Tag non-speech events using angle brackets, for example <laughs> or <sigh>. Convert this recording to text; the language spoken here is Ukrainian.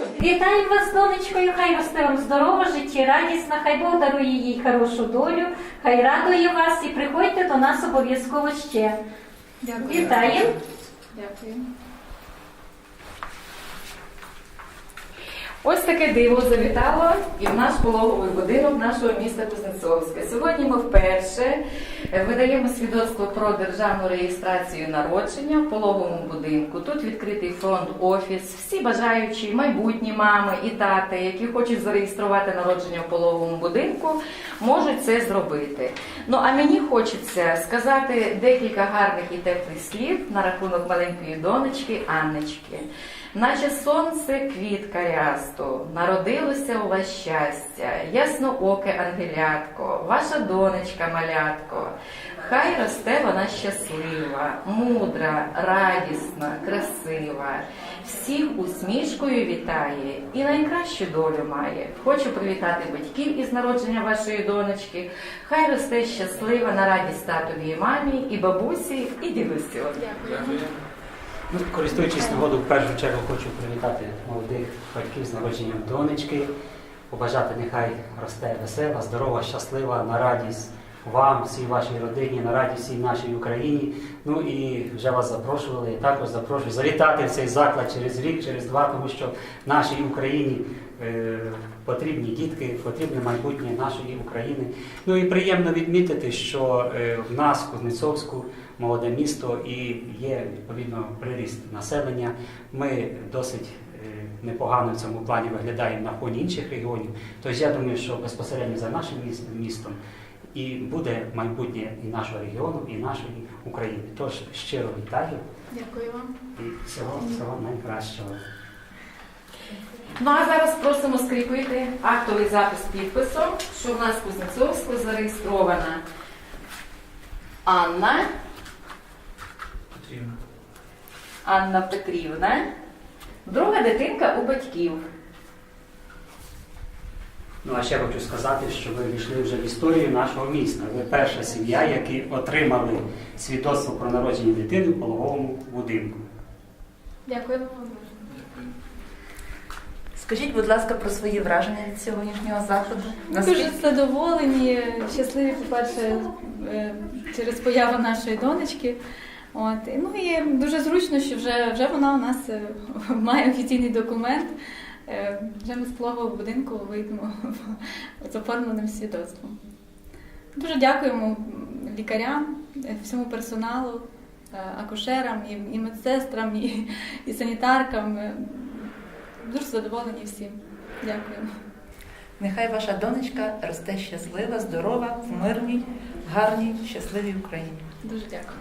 Вітаю вас, донечкою, хай росте вам здорова, життєрадісна, хай Бог дарує їй хорошу долю, хай радує вас і приходьте до нас обов'язково ще. Дякую. Вітаємо! Дякую. Ось таке диво завітало і в наш пологовий будинок нашого міста Кузнецовська. Сьогодні ми вперше е, видаємо свідоцтво про державну реєстрацію народження в пологовому будинку. Тут відкритий фронт-офіс. Всі бажаючі майбутні мами і тати, які хочуть зареєструвати народження в пологовому будинку, можуть це зробити. Ну а мені хочеться сказати декілька гарних і теплих слів на рахунок маленької донечки Анночки. Наче сонце квітка рясту, народилося у вас щастя, яснооке ангелятко, ваша донечка малятко. Хай росте вона щаслива, мудра, радісна, красива. Всіх усмішкою вітає і найкращу долю має. Хочу привітати батьків із народження вашої донечки. Хай росте щаслива на радість татові і мамі, і бабусі, і дідусю. Дякую. Ну, користуючись нагодою, в першу чергу хочу привітати молодих батьків з народженням донечки, побажати нехай росте весела, здорова, щаслива, на радість вам, всій вашій родині, на радість всій нашій Україні. Ну і вже вас запрошували, я також запрошую завітати в цей заклад через рік, через два, тому що нашій Україні е, потрібні дітки, потрібне майбутнє нашої України. Ну і приємно відмітити, що е, в нас, в Кузнецовську, молоде місто і є відповідно приріст населення. Ми досить е, непогано в цьому плані виглядаємо на фоні інших регіонів. Тобто я думаю, що безпосередньо за нашим міс- містом і буде майбутнє і нашого регіону, і нашої України. Тож щиро вітаю Дякую вам. і всього, всього найкращого. Ну а зараз просимо скріпити актовий запис підписом, що в нас в Кузнецовську зареєстрована Анна. Анна Петрівна, друга дитинка у батьків. Ну а ще хочу сказати, що ви війшли вже в історію нашого міста. Ви перша сім'я, які отримали свідоцтво про народження дитини в пологовому будинку. Дякую вам. Скажіть, будь ласка, про свої враження від сьогоднішнього заходу. Ми дуже задоволені, щасливі, по-перше, е, через появу нашої донечки. От. Ну і дуже зручно, що вже, вже вона у нас е, <laughs> має офіційний документ. Е, Вже ми з пологового будинку вийдемо з оформленим свідоцтвом. Дуже дякуємо лікарям, е, всьому персоналу, е, акушерам, і, і медсестрам, і, і санітаркам. Дуже задоволені всім. Дякуємо. Нехай ваша донечка росте щаслива, здорова, в мирній, гарній, щасливій Україні. Дуже дякую.